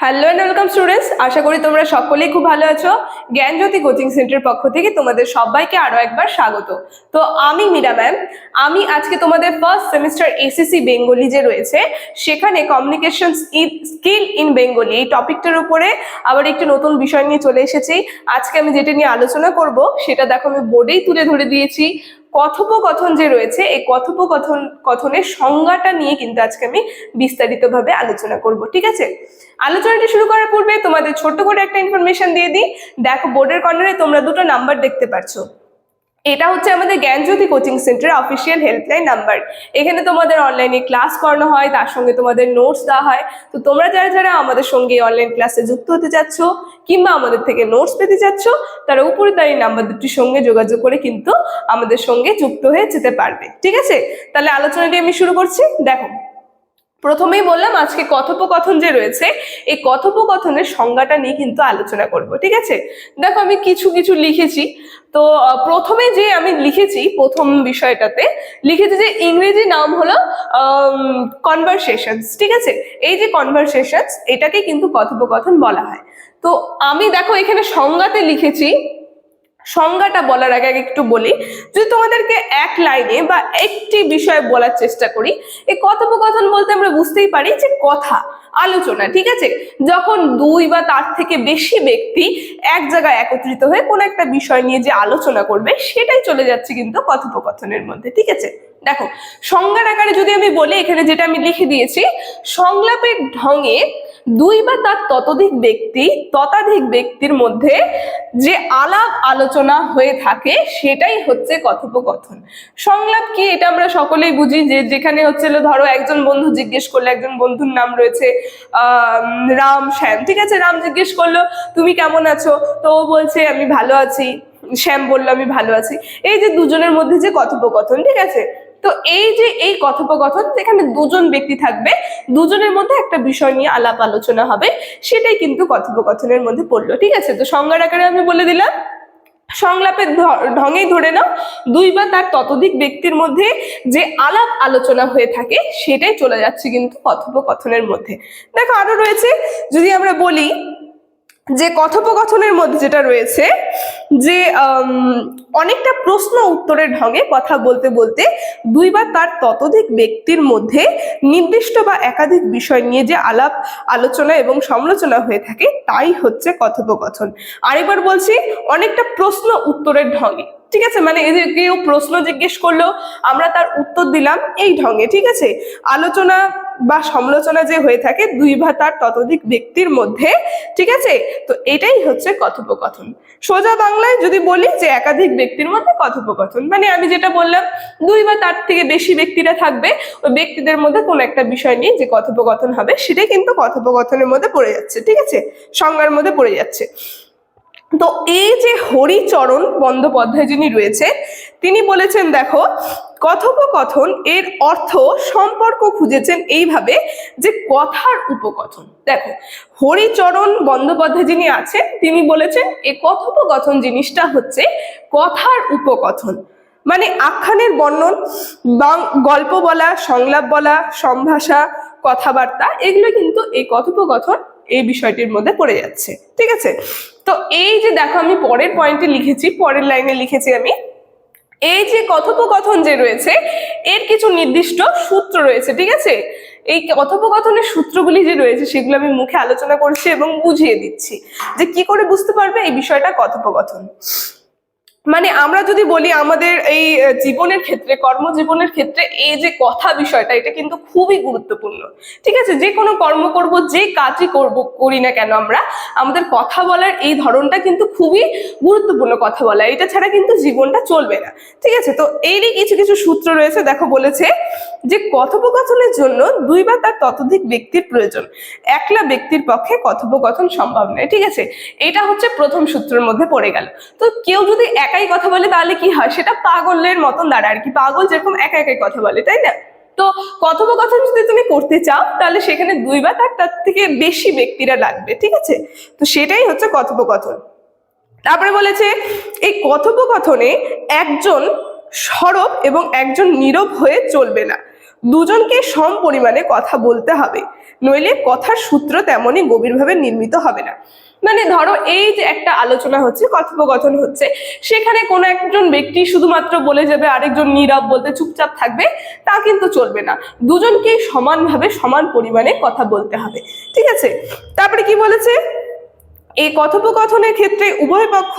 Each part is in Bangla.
হ্যালো অ্যান্ড ওয়েলকাম স্টুডেন্টস আশা করি তোমরা সকলেই খুব ভালো আছো। জ্ঞানজ্যোতি কোচিং সেন্টারের পক্ষ থেকে তোমাদের সবাইকে আরও একবার স্বাগত। তো আমি মীরা ম্যাম। আমি আজকে তোমাদের ফার্স্ট সেমিস্টার এসএসসি বেঙ্গলি যে রয়েছে, সেখানে কমিউনিকেশন স্কিল ইন বেঙ্গলি এই টপিকটার উপরে আবার একটি নতুন বিষয় নিয়ে চলে এসেছি। আজকে আমি যেটা নিয়ে আলোচনা করব, সেটা দেখো আমি বোর্ডেই তুলে ধরে দিয়েছি। কথোপকথন যে রয়েছে, এই কথোপকথন, কথনের সংজ্ঞাটা নিয়ে কিন্তু আজকে আমি বিস্তারিতভাবে আলোচনা করব, ঠিক আছে? আলোচনাটি শুরু করার পূর্বে তোমাদের ছোট্ট করে একটা ইনফরমেশন দিয়ে দিই। দেখো বোর্ডের কর্নারে তোমরা দুটো নাম্বার দেখতে পাচ্ছ এটা হচ্ছে আমাদের Gyanjyoti coaching centre official helpline number এখানে তোমাদের অনলাইনে ক্লাস করানো হয়, তার সঙ্গে তোমাদের নোটস দেওয়া হয়। তো তোমরা যারা যারা আমাদের সঙ্গে অনলাইন ক্লাসে যুক্ত হতে চাচ্ছ, কিংবা আমাদের থেকে নোটস পেতে চাচ্ছ, তারা উপরে তার এই নাম্বার দুটির সঙ্গে যোগাযোগ করে কিন্তু আমাদের সঙ্গে যুক্ত হয়ে যেতে পারবে। ঠিক আছে? তাহলে আলোচনাটি আমি শুরু করছি। দেখো প্রথমেই বললাম আজকে কথোপকথন যে রয়েছে, এই কথোপকথনের সংজ্ঞাটা নিয়ে কিন্তু আলোচনা করব, ঠিক আছে? দেখো আমি কিছু কিছু লিখেছি, তো প্রথমে যে আমি লিখেছি, প্রথম বিষয়টাতে লিখেছি যে ইংরেজি নাম হলো কনভারসেশনস ঠিক আছে? এই যে কনভারসেশনস এটাকে কিন্তু কথোপকথন বলা হয়। তো আমি দেখো এখানে সংজ্ঞাতে লিখেছি সংজ্ঞাটা বলার আগে আগে একটু বলি, যদি তোমাদেরকে এক লাইনে বা একটি বিষয়ে বলার চেষ্টা করি, এই কথোপকথন বলতে আমরা বুঝতেই পারি যে কথা, আলোচনা, ঠিক আছে? যখন দুই বা তার থেকে বেশি ব্যক্তি এক জায়গায় একত্রিত হয়ে কোনো একটা বিষয় নিয়ে যে আলোচনা করবে, সেটাই চলে যাচ্ছে কিন্তু কথোপকথনের মধ্যে, ঠিক আছে? দেখো, সংজ্ঞার আকারে যদি আমি বলি, এখানে যেটা আমি লিখে দিয়েছি, সংলাপের ঢঙে দুই বা তার ততোধিক ব্যক্তি, ততাধিক ব্যক্তির মধ্যে যে আলাপ আলোচনা হয়ে থাকে, সেটাই হচ্ছে কথোপকথন। সংলাপ কি এটা আমরা সকলেই বুঝি যে যেখানে হচ্ছে ধরো একজন বন্ধু জিজ্ঞেস করল, একজন বন্ধুর নাম রয়েছে আহ রাম শ্যাম। ঠিক আছে, রাম জিজ্ঞেস করল, তুমি কেমন আছো? তো ও বলছে, আমি ভালো আছি। শ্যাম বলল, আমি ভালো আছি। এই যে দুজনের মধ্যে যে কথোপকথন, ঠিক আছে? তো এই যে এই কথোপকথন, যেখানে দুজন ব্যক্তি থাকবে, দুজনের মধ্যে একটা বিষয় নিয়ে আলাপ আলোচনা হবে, সেটাই কিন্তু কথোপকথনের মধ্যে পড়ল, ঠিক আছে? তো সংজ্ঞার আকারে আমি বলে দিলাম, সংলাপের ঢঙেই ধরে নাও দুই বা তার ততোধিক ব্যক্তির মধ্যে যে আলাপ আলোচনা হয়ে থাকে, সেটাই চলে যাচ্ছে কিন্তু কথোপকথনের মধ্যে। দেখো আরও রয়েছে, যদি আমরা বলি যে কথোপকথনের মধ্যে যেটা রয়েছে, যে অনেকটা প্রশ্ন উত্তরের ঢঙে কথা বলতে বলতে দুই বা তার ততোধিক ব্যক্তির মধ্যে নির্দিষ্ট বা একাধিক বিষয় নিয়ে যে আলাপ, আলোচনা এবং সমালোচনা হয়ে থাকে, তাই হচ্ছে কথোপকথন। আরেকবার বলছি, অনেকটা প্রশ্ন উত্তরের ঢঙে। ঠিক আছে? মানে এদের কেউ প্রশ্ন জিজ্ঞেস করল, আমরা তার উত্তর দিলাম এই ঢঙে, ঠিক আছে? আলোচনা বা সমালোচনা যে হয়ে থাকে, দুই বা তার ততোধিক ব্যক্তির মধ্যে, ঠিক আছে? তো এটাই হচ্ছে কথোপকথন। সোজা বাংলায় যদি বলি যে একাধিক ব্যক্তির মধ্যে কথোপকথন মানে আমি যেটা বললাম, দুই বা তার থেকে বেশি ব্যক্তিরা থাকবে, ওই ব্যক্তিদের মধ্যে কোনো একটা বিষয় নিয়ে যে কথোপকথন হবে, সেটাই কিন্তু কথোপকথনের মধ্যে পড়ে যাচ্ছে, ঠিক আছে? সংজ্ঞার মধ্যে পড়ে যাচ্ছে। তো এই যে হরিচরণ বন্দ্যোপাধ্যায় যিনি রয়েছে, তিনি বলেছেন, দেখো, কথোপকথন এর অর্থ সম্পর্ক খুঁজেছেন এইভাবে যে কথার উপকথন। দেখো, হরিচরণ বন্দ্যোপাধ্যায় যিনি আছেন, তিনি বলেছেন এই কথোপকথন জিনিসটা হচ্ছে কথার উপকথন। মানে আখ্যানের বর্ণন গল্প বলা, সংলাপ বলা, সম্ভাষা, কথাবার্তা, এগুলো কিন্তু এই কথোপকথন এই বিষয়টির মধ্যে পড়ে যাচ্ছে, ঠিক আছে? তো এই যে দেখো আমি পরের পয়েন্টে লিখেছি, পরের লাইনে লিখেছি আমি, এই যে কথোপকথন যে রয়েছে, এর কিছু নির্দিষ্ট সূত্র রয়েছে, ঠিক আছে? এই কথোপকথনের সূত্রগুলি যে রয়েছে, সেগুলো আমি মুখে আলোচনা করছি এবং বুঝিয়ে দিচ্ছি যে কি করে বুঝতে পারবে এই বিষয়টা কথোপকথন। মানে আমরা যদি বলি আমাদের এই জীবনের ক্ষেত্রে, কর্মজীবনের ক্ষেত্রে এই যে কথা বিষয়টা, এটা কিন্তু খুবই গুরুত্বপূর্ণ। ঠিক আছে? যে কোনো কর্ম করব, যে কাজই করব, করি না কেন আমরা, আমাদের কথা বলার এই ধরনটা কিন্তু খুবই গুরুত্বপূর্ণ কথা বলা। এটা ছাড়া কিন্তু জীবনটা চলবে না। ঠিক আছে? তো এরই কিছু কিছু সূত্র রয়েছে, দেখো বলেছে যে কথোপকথনের জন্য দুই বা তার ততোধিক ব্যক্তির প্রয়োজন। একলা ব্যক্তির পক্ষে কথোপকথন সম্ভব নয়। ঠিক আছে? এটা হচ্ছে প্রথম সূত্রের মধ্যে পড়ে গেল। তো কেউ যদি একাই কথা বলে তাহলে কি হয়? সেটা পাগলের মতন দাঁড়ায় আর কি। পাগল যেরকম একা একাই কথা বলে, তাই না? তো কথোপকথন যদি তুমি করতে চাও, তাহলে সেখানে দুই বা তার তার থেকে বেশি ব্যক্তিরা লাগবে, ঠিক আছে? তো সেটাই হচ্ছে কথোপকথন। তারপরে বলেছে, এই কথোপকথনে একজন সরব এবং একজন নীরব হয়ে চলবে না। দুজনকে সম পরিমাণে কথা বলতে হবে। নইলে কথার সূত্র তেমনই গভীরভাবে নির্মিত হবে না। মানে ধরো এই যে একটা আলোচনা হচ্ছে, কথোপকথন হচ্ছে, সেখানে কোনো একজন ব্যক্তি শুধুমাত্র বলে যাবে, আরেকজন নীরব বলতে চুপচাপ থাকবে, তা কিন্তু চলবে না। দুজনকেই সমানভাবে সমান পরিমাণে কথা বলতে হবে। ঠিক আছে? তারপরে কি বলেছে? এই কথোপকথনের ক্ষেত্রে উভয় পক্ষ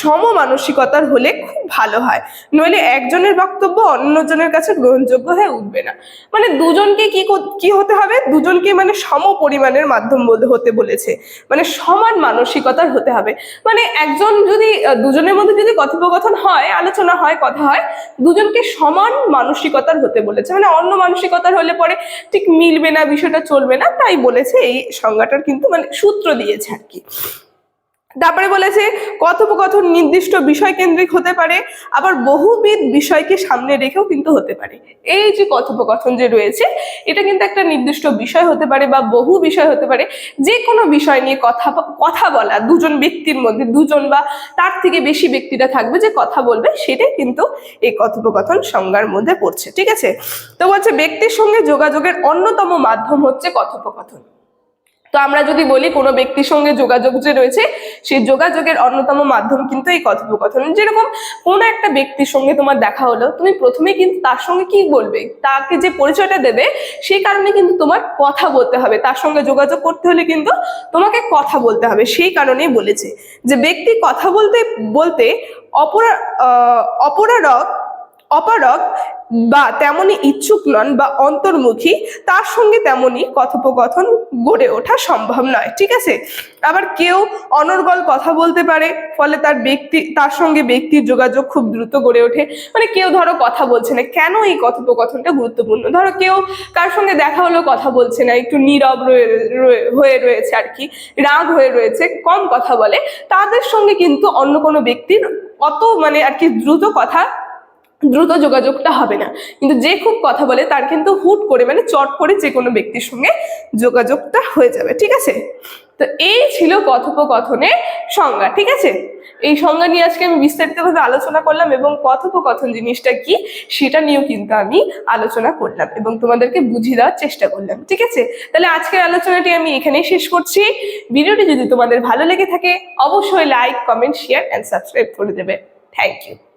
সম মানসিকতার হলে খুব ভালো হয়। নইলে একজনের বক্তব্য অন্যজনের কাছে গ্রহণযোগ্য হয়ে উঠবে না। মানে দুজনকে কি কি হতে হবে? দুজনকে মানে সম পরিমাণের মাধ্যম হতে বলেছে। মানে সমান মানসিকতার হতে হবে। মানে একজন যদি দুজনের মধ্যে যদি কথোপকথন হয়, আলোচনা হয়, কথা হয়, দুজনকে সমান মানসিকতার হতে বলেছে। মানে অন্য মানসিকতার হলে পরে ঠিক মিলবে না, বিষয়টা চলবে না, তাই বলেছে। এই সংজ্ঞাটার কিন্তু মানে সূত্র দিয়েছে আর কি। তারপরে বলেছে, কথোপকথন নির্দিষ্ট বিষয় কেন্দ্রিক হতে পারে, আবার বহুবিধ বিষয়কে সামনে রেখেও কিন্তু হতে পারে। এই যে কথোপকথন যে রয়েছে, এটা কিন্তু একটা নির্দিষ্ট বিষয় হতে পারে বা বহু বিষয় হতে পারে। যে কোনো বিষয় নিয়ে কথা কথা বলা, দুজন ব্যক্তির মধ্যে, দুজন বা তার থেকে বেশি ব্যক্তিরা থাকবে যে কথা বলবে, সেটাই কিন্তু এই কথোপকথন সংজ্ঞার মধ্যে পড়ছে। ঠিক আছে? তো বলছে, ব্যক্তির সঙ্গে যোগাযোগের অন্যতম মাধ্যম হচ্ছে কথোপকথন। তো আমরা যদি বলি কোনো ব্যক্তির সঙ্গে যোগাযোগ যে রয়েছে, সেই যোগাযোগের অন্যতম মাধ্যম কিন্তু এই কথোপকথন। যেরকম কোনো একটা ব্যক্তির সঙ্গে তোমার দেখা হলো, তুমি প্রথমে কিন্তু তার সঙ্গে কি বলবে? তাকে যে পরিচয়টা দেবে, সেই কারণে কিন্তু তোমার কথা বলতে হবে। তার সঙ্গে যোগাযোগ করতে হলে কিন্তু তোমাকে কথা বলতে হবে। সেই কারণেই বলেছে যে ব্যক্তি কথা বলতে বলতে অপরা অপরারক অপারক বা তেমনি ইচ্ছুক নন বা অন্তর্মুখী, তার সঙ্গে তেমনি কথোপকথন গড়ে ওঠা সম্ভব নয়, ঠিক আছে? আবার কেউ অনর্গল কথা বলতে পারে, ফলে তার ব্যক্তি, তার সঙ্গে ব্যক্তির যোগাযোগ খুব দ্রুত গড়ে ওঠে। মানে কেউ ধরো কথা বলছে না, কেন এই কথোপকথনটা গুরুত্বপূর্ণ? ধরো কেউ কার সঙ্গে দেখা হলো, কথা বলছে না, একটু নীরব হয়ে রয়েছে আর কি, রাগ হয়ে রয়েছে, কম কথা বলে, তাদের সঙ্গে কিন্তু অন্য কোনো ব্যক্তির অত মানে আর কি দ্রুত কথা দ্রুত যোগাযোগটা হবে না। কিন্তু যে খুব কথা বলে তার কিন্তু হুট করে মানে চট করে যে কোনো ব্যক্তির সঙ্গে যোগাযোগটা হয়ে যাবে, ঠিক আছে? তো এই ছিল কথোপকথনের সংজ্ঞা, ঠিক আছে? এই সংজ্ঞা নিয়ে আজকে আমি বিস্তারিতভাবে আলোচনা করলাম এবং কথোপকথন জিনিসটা কি সেটা নিয়েও কিন্তু আমি আলোচনা করলাম এবং তোমাদেরকে বুঝিয়ে দেওয়ার চেষ্টা করলাম, ঠিক আছে? তাহলে আজকের আলোচনাটি আমি এখানেই শেষ করছি। ভিডিওটি যদি তোমাদের ভালো লেগে থাকে, অবশ্যই like comment share and subscribe করে দেবে। Thank you